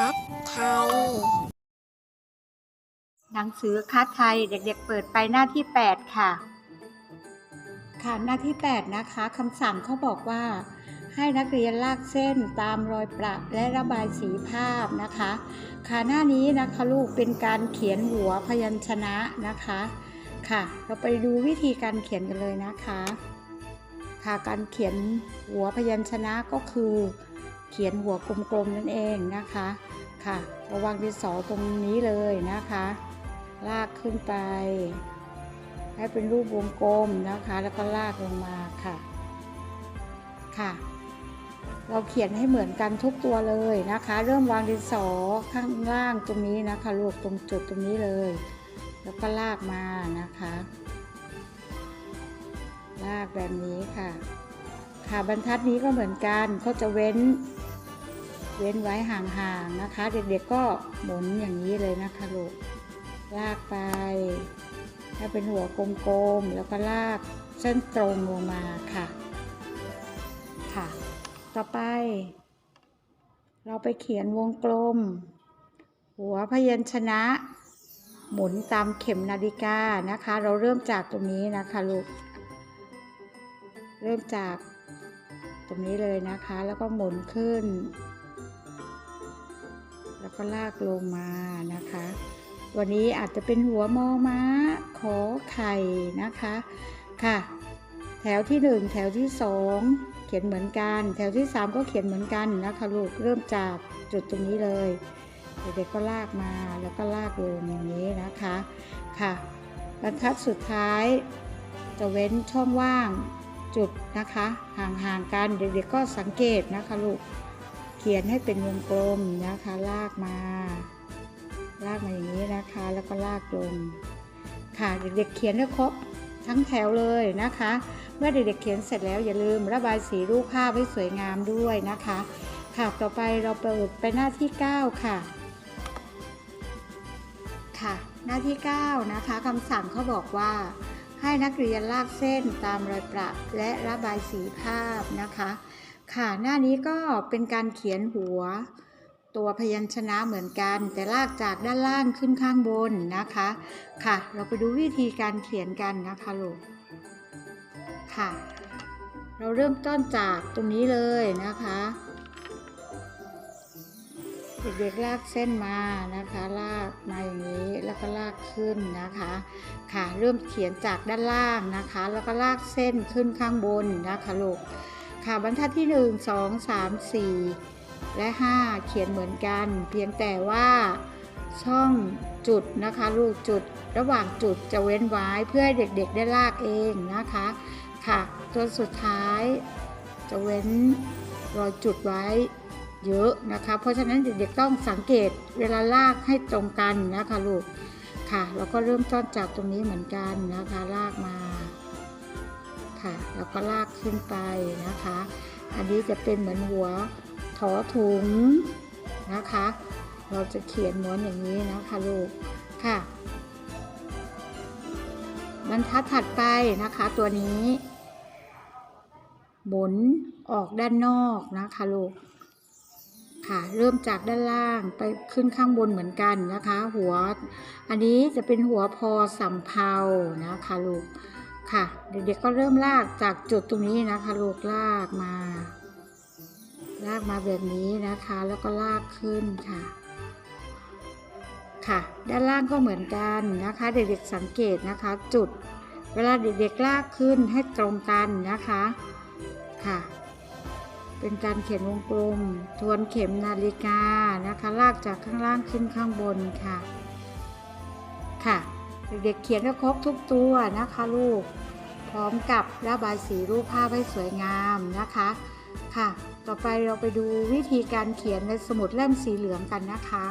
ทัดไทย หนังสือคัดไทยเด็กๆเปิดไปหน้าที่ 8 ค่ะ ค่ะหน้าที่ 8 นะคะคำสั่งเขาบอกว่า ให้นักเรียนลากเส้นตามรอยประและระบายสีภาพนะคะ ค่ะหน้านี้นะคะลูกเป็นการเขียนหัวพยัญชนะนะคะค่ะ เราไปดูวิธีการเขียนกันเลยนะคะ ค่ะการเขียนหัวพยัญชนะก็คือ เขียนหัวกลมๆนั่นเองนะคะค่ะระวางดินสอตรงนี้เลยนะคะ ลากขึ้นไป ให้เป็นรูปวงกลมนะคะ แล้วก็ลากลงมาค่ะค่ะ เราเขียนให้เหมือนกันทุกตัวเลยนะคะ เริ่มวางดินสอข้างล่างตรงนี้นะคะลูกตรงจุดตรงนี้เลย แล้วก็ลากมานะคะ ลากแบบนี้ค่ะ ค่ะบรรทัดนี้ก็เหมือนกันเขาจะเว้น เว้นไว้ห่างๆนะคะ เด็กๆก็หมุนอย่างนี้เลยนะคะลูกลากไปให้เป็นหัวกลมๆแล้วก็ลากเส้นตรงลงมาค่ะค่ะ ต่อไป เราไปเขียนวงกลม หัวพยัญชนะ หมุนตามเข็มนาฬิกานะคะ เราเริ่มจากตรงนี้นะคะลูกเริ่มจาก ตรงนี้เลยนะคะ แล้วก็หมุนขึ้น แล้วก็ลากลงมานะคะ วันนี้อาจจะเป็นหัวมอม้าขอไข่นะคะค่ะ แถวที่ 1 แถวที่ 2 เขียนเหมือนกัน แถวที่ 3 ก็เขียนเหมือนกันนะคะลูกเริ่มจากจุดตรงนี้เลยเด็กๆก็ลากมาแล้วก็ลากลงอย่างนี้นะคะค่ะบรรทัดสุดท้ายจะเว้นช่องว่าง จุดนะคะ ห่างๆกันเด็กๆก็สังเกตนะคะลูกเขียนให้เป็นวงกลมนะคะ ลากมา ลากมาอย่างนี้นะคะ แล้วก็ลากลงค่ะเด็กๆเขียนให้ครบทั้งแถวเลยนะคะ เมื่อเด็กๆเขียนเสร็จแล้วอย่าลืมระบายสีรูปภาพให้สวยงามด้วยนะคะ ค่ะต่อไปเราเปิดไปหน้าที่ 9 ค่ะ ค่ะ หน้าที่ 9 นะคะคำสั่งเขาบอกว่า ให้นักเรียนลากเส้นตามรอยประและระบายสีภาพนะคะ ค่ะหน้านี้ก็เป็นการเขียนหัว ตัวพยัญชนะเหมือนกัน แต่ลากจากด้านล่างขึ้นข้างบนนะคะ ค่ะ เราไปดูวิธีการเขียนกันนะคะลูกค่ะ เราเริ่มต้นจากตรงนี้เลยนะคะ เด็กๆลากเส้นมานะคะ ลากมาอย่างนี้แล้วก็ลากขึ้นนะคะ ค่ะเริ่มเขียนจากด้านล่างนะคะ แล้วก็ลากเส้นขึ้นข้างบนนะคะลูกค่ะบรรทัดที่ 1 2 3 4 และ 5 เขียนเหมือนกัน เพียงแต่ว่าช่องจุดนะคะลูกจุดระหว่างจุดจะเว้นไว้เพื่อให้เด็กๆได้ลากเองนะคะค่ะตัวสุดท้ายจะเว้นรอยจุดไว้ เยอะนะคะ เพราะฉะนั้นเด็กๆต้องสังเกตเวลาลากให้ตรงกันนะคะลูกค่ะแล้วก็เริ่มต้นจากตรงนี้เหมือนกันนะคะลากมาค่ะแล้วก็ลากขึ้นไปนะคะ อันนี้จะเป็นเหมือนหัวถอถุงนะคะ เราจะเขียนม้วนอย่างนี้นะคะลูกค่ะบรรทัดถัดไปนะคะตัวนี้หมุนออกด้านนอกนะคะลูก เริ่มจากด้านล่างไปขึ้นข้างบนเหมือนกันนะคะ หัว อันนี้จะเป็นหัวพอสำเภานะคะลูกค่ะเด็กๆก็เริ่มลากจากจุดตรงนี้นะคะลูกลากมา ลากมาแบบนี้นะคะ แล้วก็ลากขึ้นค่ะ ค่ะ ด้านล่างก็เหมือนกันนะคะ เด็กๆสังเกตนะคะ จุด เวลาเด็กๆลากขึ้นให้ตรงกันนะคะ เป็นการเขียนวงกลม ทวนเข็มนาฬิกานะคะ ลากจากข้างล่างขึ้นข้างบนค่ะ ค่ะ เด็กๆเขียนให้ครบทุกตัวนะคะลูก พร้อมกับระบายสีรูปภาพให้สวยงามนะคะ ค่ะ ต่อไปเราไปดูวิธีการเขียนในสมุดเล่มสีเหลืองกันนะคะ